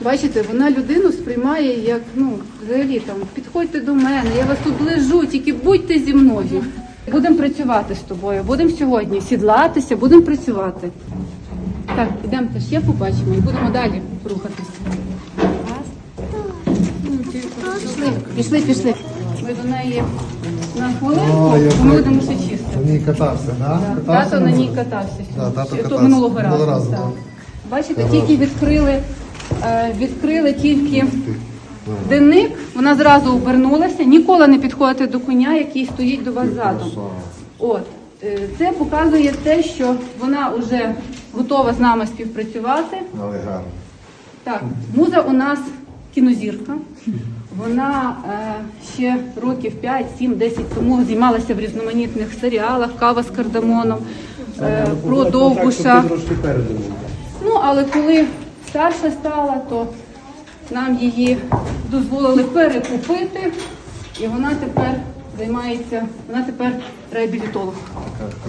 Бачите, вона людину сприймає як, ну, взагалі там, підходьте до мене, я вас тут лежу, тільки будьте зі мною. Будемо працювати з тобою, будемо сьогодні сідлатися, будемо працювати. Так, ідемо ще побачимо і будемо далі рухатися. Пішли, пішли, пішли. Ми до неї на хвилинку, ми будемо ще чистити. На ній катався, да? Тато на ній катався. Да, тато катався. минулого разу. Бачите, тільки відкрили, відкрили тільки денник, вона зразу обернулася, ніколи не підходите до коня, який стоїть до вас задом. От. е, Це показує те, що вона вже готова з нами співпрацювати. Але гарно. Так, муза у нас кінозірка. Вона е, ще років 5, 7, 10 тому знімалася в різноманітних серіалах Кава з кардамоном, е, про Довбуша. Ну, але коли старша стала, то нам її дозволили перекупити, і вона тепер займається, вона тепер реабілітолог.